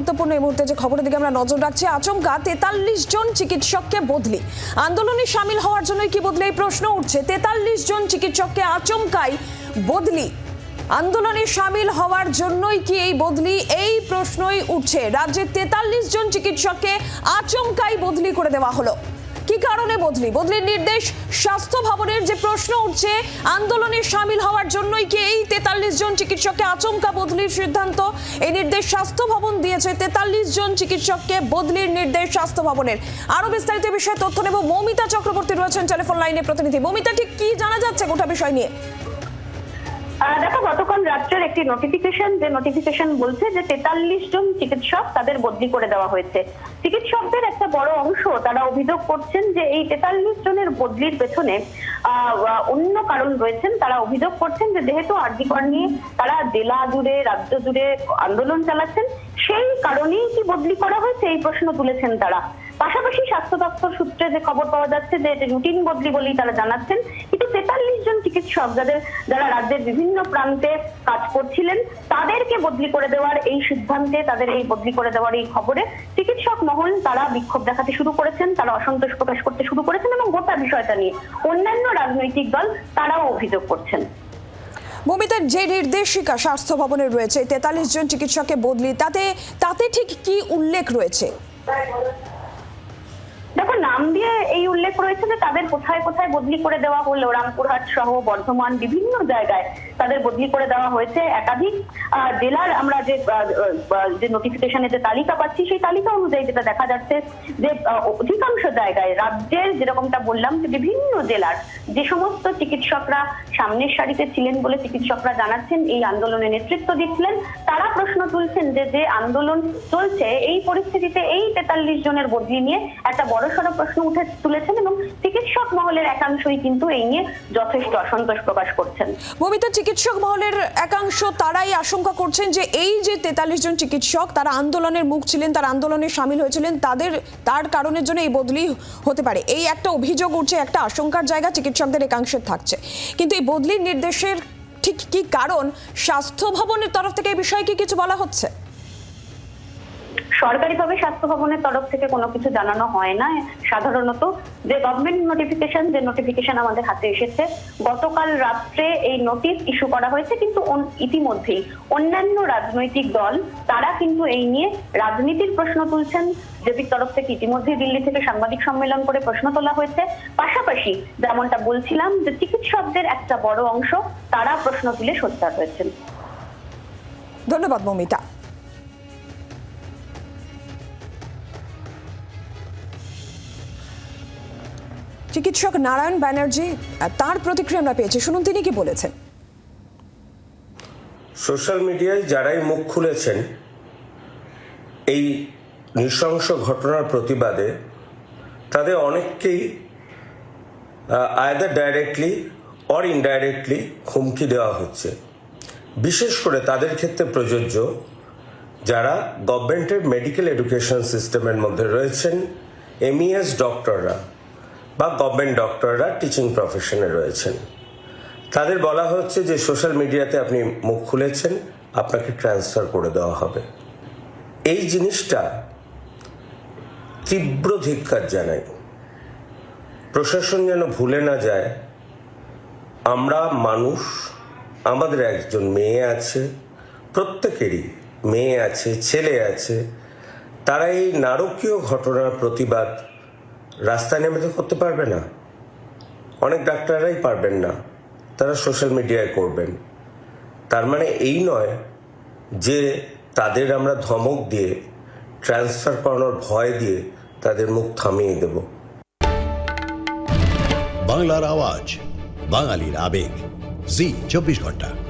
গুরুত্বপূর্ণ এই মুহূর্তে যে খবরের দিকে আমরা নজর রাখছি, আচমকা তেতাল্লিশ জন চিকিৎসককে বদলি। আন্দোলনে সামিল হওয়ার জন্য কি বদলে এই প্রশ্ন উঠছে? তেতাল্লিশ জন চিকিৎসককে আচমকাই বদলি। আন্দোলনে সামিল হওয়ার জন্যই কি এই বদলি? এই প্রশ্নই উঠছে। রাজ্যে তেতাল্লিশ জন চিকিৎসককে আচমকাই বদলি করে দেওয়া হলো। কি কারণে বদলি? বদলির নির্দেশ, স্বাস্থ্য ভবনের যে প্রশ্ন উঠছে, আন্দোলনে সামিল হওয়ার জন্যই কি এই তেতাল্লিশ জন চিকিৎসককে আচমকা বদলির সিদ্ধান্ত? এই নির্দেশ স্বাস্থ্য ভবন দিয়েছে, তেতাল্লিশ জন চিকিৎসককে বদলির নির্দেশ স্বাস্থ্য ভবনের। আরও বিস্তারিত বিষয়ে তথ্য নেব। মৌমিতা চক্রবর্তী রয়েছেন টেলিফোন লাইনে প্রতিনিধি। মৌমিতা, ঠিক কি জানা যাচ্ছে গোটা বিষয় নিয়ে? দেখো, গতকাল রাত্রের একটি নোটিফিকেশন যে নোটিফিকেশন বলছে যে তেতাল্লিশ জন চিকিৎসক তাদের বদলি করে দেওয়া হয়েছে। চিকিৎসকদের একটা বড় অংশ তারা অভিযোগ করছেন যে এই তেতাল্লিশ জনের বদলির পেছনে অন্য কারণ রয়েছেন। তারা অভিযোগ করছেন যে যেহেতু আর্জিকর নিয়ে তারা জেলা জুড়ে, রাজ্য জুড়ে আন্দোলন চালাচ্ছেন, সেই কারণেই কি বদলি করা হয়েছে এই প্রশ্ন তুলেছেন তারা। পাশাপাশি স্বাস্থ্য দপ্তর সূত্রে যে খবর পাওয়া যাচ্ছে যে রুটিন বদলি বলেই তারা জানাচ্ছেন। কিন্তু তেতাল্লিশ জন চিকিৎসক যাদের যারা রাজ্যের বিভিন্ন প্রান্তে কাজ করছিলেন তাদেরকে বদলি করে দেওয়ার এই সিদ্ধান্তে তাদের এই বদলি করে দেওয়ার এই খবরে চিকিৎসক মহল তারা বিক্ষোভ দেখাতে শুরু করেছেন তারা অসন্তোষ প্রকাশ করতে শুরু করেছেন এবং গোটা বিষয়টা নিয়ে অন্যান্য রাজনৈতিক দল তারাও অভিযোগ করছেন। মৌমিতার যে নির্দেশিকা স্বাস্থ্য ভবনে রয়েছে তেতাল্লিশ জন চিকিৎসককে বদলি তাতে তাতে ঠিক কি উল্লেখ রয়েছে? নাম দিয়ে এই উল্লেখ রয়েছে যে তাদের কোথায় কোথায় বদলি করে দেওয়া হলো। রামপুরহাট সহ বর্ধমান বিভিন্ন জায়গায় তাদের বদলি করে দেওয়া হয়েছে একাধিক। জেলার আমরা যে যে নোটিফিকেশনে যে তালিকা পাচ্ছি, সেই তালিকা অনুযায়ী যেটা দেখা যাচ্ছে যে অধিকাংশ জায়গায় রাজ্যের যেরকমটা বললাম যে বিভিন্ন জেলার যে সমস্ত চিকিৎসকরা সামনের সারিতে ছিলেন বলে চিকিৎসকরা জানাচ্ছেন, এই আন্দোলনে নেতৃত্ব দিচ্ছিলেন, তারা প্রশ্ন তুলছেন যে যে আন্দোলন চলছে, এই পরিস্থিতিতে এই তেতাল্লিশ জনের বদলি নিয়ে একটা বড়সড় প্রশ্ন উঠে তুলেছেন এবং চিকিৎসক মহলের একাংশই কিন্তু এই নিয়ে যথেষ্ট অসন্তোষ প্রকাশ করছেন। মমিতা, চিকিৎসক মহলের একাংশ তারাই আশঙ্কা করছেন যে এই যে তেতাল্লিশ জন চিকিৎসক তারা আন্দোলনের মুখ ছিলেন, তারা আন্দোলনে সামিল হয়েছিলেন, তাদের, তার কারণের জন্য এই বদলি হতে পারে। এই একটা অভিযোগ উঠছে, একটা আশঙ্কার জায়গা চিকিৎসকদের একাংশের থাকছে। কিন্তু এই বদলির নির্দেশের ঠিক কি কারণ? স্বাস্থ্য ভবনের তরফ থেকে এই বিষয়ে কি কিছু বলা হচ্ছে? সরকারিভাবে স্বাস্থ্য ভবনের তরফ থেকে কোনো কিছু জানানো হয় না। সাধারণত যে গভর্নমেন্ট নোটিফিকেশন যে নোটিফিকেশন আমাদের হাতে এসেছে, গতকাল রাত্রে এই নোটিশ ইস্যু করা হয়েছে, কিন্তু ইতিমধ্যেই অন্যান্য রাজনৈতিক দল, তারা কিন্তু এই নিয়ে রাজনীতির প্রশ্ন তুলছেন। জেপির তরফ থেকে ইতিমধ্যেই দিল্লি থেকে সাংবাদিক সম্মেলন করে প্রশ্ন তোলা হয়েছে। পাশাপাশি যেমনটা বলছিলাম যে চিকিৎসকদের একটা বড় অংশ, তারা প্রশ্ন তুলে সোচ্চার হয়েছেন। ধন্যবাদ, মমিতা। চিকিৎসক নারায়ণ ব্যানার্জি তার প্রতিক্রিয়া আমরা পেয়েছি। শুনুন, তিনি কি বলেছেন? সোশ্যাল মিডিয়ায় যারাই মুখ খুলেছেন, এই নৃশংস ঘটনার প্রতিবাদে তাদের অনেককেই আয়দার ডাইরেক্টলি অর ইনডাইরেক্টলি হুমকি দেওয়া হচ্ছে। বিশেষ করে তাদের ক্ষেত্রে প্রযোজ্য যারা গভর্নমেন্টের মেডিকেল এডুকেশন সিস্টেমের মধ্যে রয়েছেন এমইএস ডক্টররা বা গভর্নমেন্ট ডক্টররা টিচিং প্রফেশনে রয়েছেন। তাদের বলা হচ্ছে যে সোশ্যাল মিডিয়াতে আপনি মুখ খুলেছেন, আপনাকে ট্রান্সফার করে দেওয়া হবে। এই জিনিসটা তীব্র ধিক্ষার জানাই প্রশাসন যেন ভুলে না যায়, আমরা মানুষ, আমাদের একজন মেয়ে আছে, প্রত্যেকেরই মেয়ে আছে, ছেলে আছে, তারা এই নারকীয় ঘটনার প্রতিবাদ রাস্তায় নেমে তো করতে পারবে না। অনেক ডাক্তাররাই পারবেন না। তারা সোশ্যাল মিডিয়ায় করবেন। তার মানে এই নয় যে তাদের আমরা ধমক দিয়ে ট্রান্সফার করানোর ভয় দিয়ে তাদের মুখ থামিয়ে দেব। বাংলার আওয়াজ, বাঙালির আবেগ। জি, চব্বিশ ঘণ্টা।